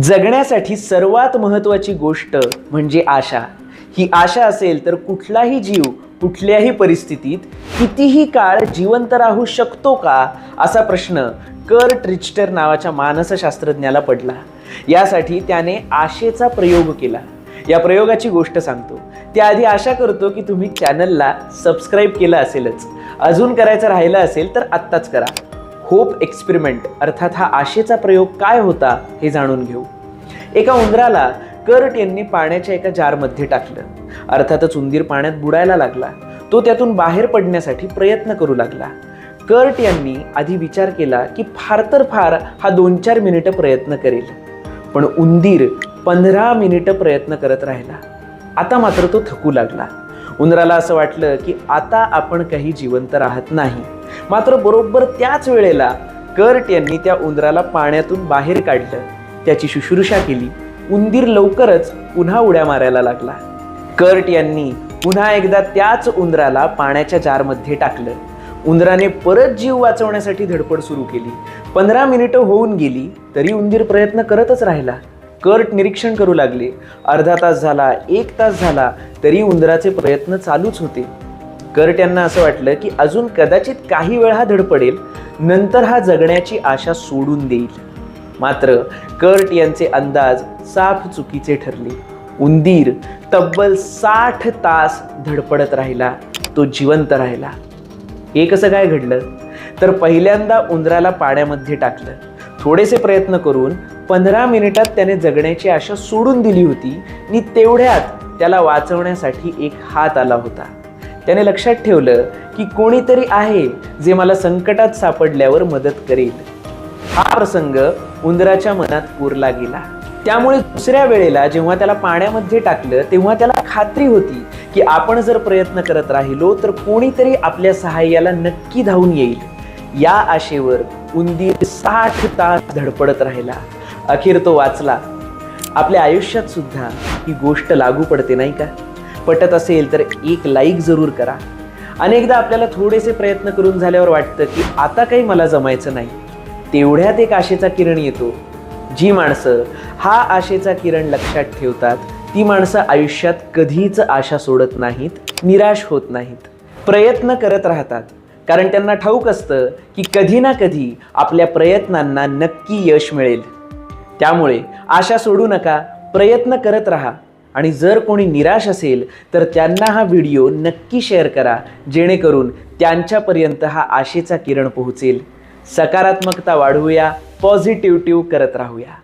जगण्यासाठी सर्वात महत्त्वाची गोष्ट म्हणजे आशा. ही आशा असेल तर कुठलाही जीव कुठल्याही परिस्थितीत कितीही काळ जिवंत राहू शकतो का असा प्रश्न कर्ट रिच्टर नावाच्या मानसशास्त्रज्ञाला पडला. यासाठी त्याने आशेचा प्रयोग केला. या प्रयोगाची गोष्ट सांगतो. त्याआधी आशा करतो की तुम्ही चॅनलला सबस्क्राईब केलं असेलच. अजून करायचं राहिलं असेल तर आत्ताच करा. होप एक्सपेरिमेंट अर्थात हा आशेचा प्रयोग काय होता हे जाणून घेऊ. एका उंदराला कर्ट यांनी पाण्याच्या एका जारमध्ये टाकलं. अर्थातच उंदीर पाण्यात बुडायला लागला. तो त्यातून बाहेर पडण्यासाठी प्रयत्न करू लागला. कर्ट यांनी आधी विचार केला की फार तर फार हा दोन चार मिनिटं प्रयत्न करेल. पण उंदीर पंधरा मिनिटं प्रयत्न करत राहिला. आता मात्र तो थकू लागला. उंदराला असं वाटलं की आता आपण काही जिवंत राहत नाही. मात्र बरोबर त्याच वेळेला कर्ट यांनी त्या उंदराला पाण्यातून बाहेर काढलं. त्याची शुश्रूषा केली. उंदीर लवकरच पुन्हा उड्या मारायला लागला. कर्ट यांनी पुन्हा एकदा त्याच उंदराला पाण्याच्या जारमध्ये टाकलं. उंदराने परत जीव वाचवण्यासाठी धडपड सुरू केली. पंधरा मिनिटं होऊन गेली तरी उंदीर प्रयत्न करतच राहिला. कर्ट निरीक्षण करू लागले. अर्धा तास झाला एक तास झाला तरी उंदराचे प्रयत्न चालूच होते. कर्ट यांना असं वाटलं की अजून कदाचित काही वेळ हा धडपडेल नंतर हा जगण्याची आशा सोडून देईल. मात्र कर्ट यांचे अंदाज साफ चुकीचे ठरले. उंदीर तब्बल साठ तास धडपडत राहिला तो जिवंत राहिला. हे कसं काय घडलं? तर पहिल्यांदा उंदराला पाण्यामध्ये टाकलं. थोडेसे प्रयत्न करून पंधरा मिनिटात त्याने जगण्याची आशा सोडून दिली होती आणि तेवढ्यात त्याला वाचवण्यासाठी एक हात आला होता. त्याने लक्षात ठेवलं की कोणीतरी आहे जे मला संकटात सापडल्यावर मदत करेल. हा प्रसंग उंदराच्या मनात कोरला गेला. त्यामुळे दुसऱ्या वेळेला जेव्हा त्याला पाण्यामध्ये टाकलं तेव्हा त्याला खात्री होती की आपण जर प्रयत्न करत राहिलो तर कोणीतरी आपल्या सहाय्याला नक्की धावून येईल. या आशेवर उंदीर साठ तास धडपडत राहिला. अखेर तो वाचला आपल्या आयुष्यात सुद्धा ही गोष्ट लागू पडते नाही का? पटत असेल तर एक लाईक जरूर करा. अनेकदा आपल्याला थोडेसे प्रयत्न करून झाल्यावर वाटतं की आता काही मला जमायचं नाही. तेवढ्यात एक आशेचा किरण येतो. जी माणसं हा आशेचा किरण लक्षात ठेवतात ती माणसं आयुष्यात कधीच आशा सोडत नाहीत निराश होत नाहीत. प्रयत्न करत राहतात. कारण त्यांना ठाऊक असतं की कधी ना कधी आपल्या प्रयत्नांना नक्की यश मिळेल. त्यामुळे आशा सोडू नका प्रयत्न करत राहा. आणि जर कोणी निराश असेल तर त्यांना हा व्हिडिओ नक्की शेअर करा जेणेकरून त्यांच्यापर्यंत हा आशेचा किरण पोहोचेल. सकारात्मकता वाढवूया पॉझिटिव्हिटिव्ह करत राहूया.